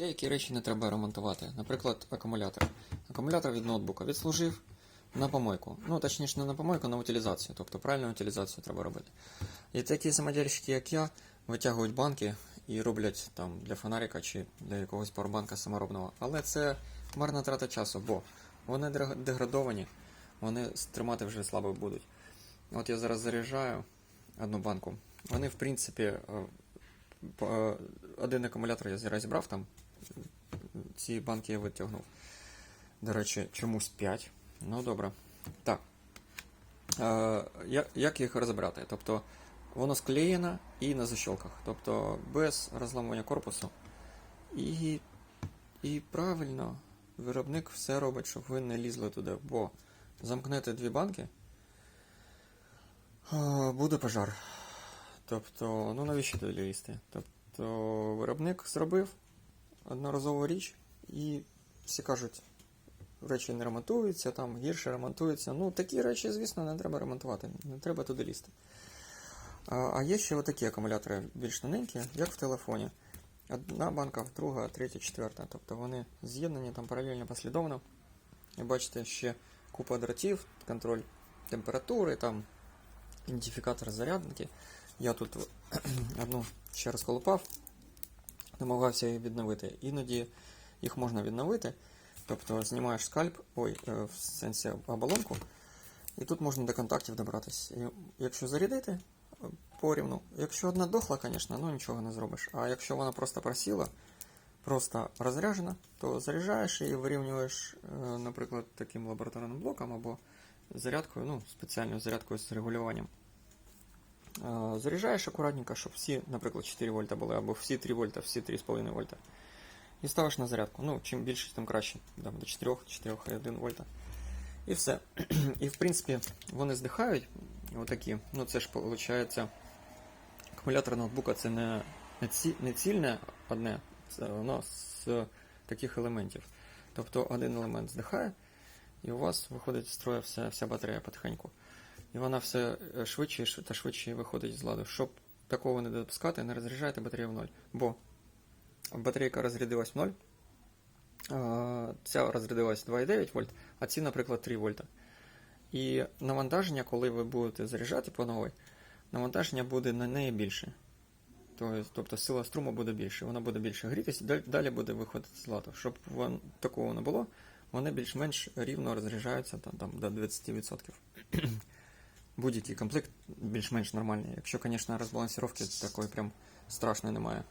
Деякі речі не треба ремонтувати. Наприклад, акумулятор. Акумулятор від ноутбука відслужив на помойку. Ну, точніше, не на помойку, на утилізацію. Тобто правильну утилізацію треба робити. І такі самодільщики, як я, витягують банки і роблять там для фонарика чи для якогось пауербанка саморобного. Але це марна трата часу, бо вони деградовані, вони тримати вже слабо будуть. От я зараз заряджаю одну банку. Вони, в принципі, е, один акумулятор я розібрав там. Ці банки я витягнув. До речі, чомусь 5. Ну добре. Так. Е, як, як їх розібрати? Тобто воно склеєно і на защолках. Тобто без розламування корпусу. І, і правильно, виробник все робить, щоб ви не лізли туди, бо замкнете дві банки, е, буде пожар. Тобто, ну навіщо лізти? Тобто виробник зробив одноразову річ, і всі кажуть, речі не ремонтуються, там гірше ремонтуються. Ну, такі речі, звісно, не треба ремонтувати, не треба туди лізти. А, а є ще отакі акумулятори більш тоненькі, як в телефоні. Одна банка, друга, третя, четверта. Тобто вони з'єднані там паралельно послідовно. І бачите, ще купа дротів, контроль температури, там ідентифікатор зарядники. Я тут одну ще раз колупав, намагався її відновити. Іноді їх можна відновити. Тобто знімаєш скальп, ой, е, в сенсі оболонку, і тут можна до контактів добратися. Якщо зарядити порівну, якщо одна дохла, звісно, ну нічого не зробиш. А якщо вона просто просіла, просто розряджена, то заряджаєш і вирівнюєш, е, наприклад, таким лабораторним блоком або зарядкою, ну, спеціальною зарядкою з регулюванням. Е, Заряджаєш акуратненько, щоб всі, наприклад, 4 вольта були, або всі 3 вольта, всі 3,5 вольта. І ставиш на зарядку. Ну, чим більше, тим краще. Там, до 4, 4,1 вольта. І все. І в принципі вони здихають. Отакі. Ну це ж виходить. Акумулятор ноутбука це не, не, ці, не цільне одне, це воно з таких елементів. Тобто один елемент здихає, і у вас виходить з строю вся, вся батарея потихеньку. І вона все е, швидше та швидше виходить з ладу. Щоб такого не допускати, не розряджайте батарею в ноль. Бо батарейка розрядилась в 0, ця розрядилась 2,9 вольт, а ці, наприклад, 3 вольта. І навантаження, коли ви будете заряджати по новій, навантаження буде на неї більше. Тобто, сила струму буде більше, вона буде більше грітися, далі буде виходити з ладу. Щоб такого не було, вони більш-менш рівно розряджаються там, там, до 20%. Будь-який комплект більш-менш нормальний. Якщо, звісно, розбалансировки такої прям страшної немає.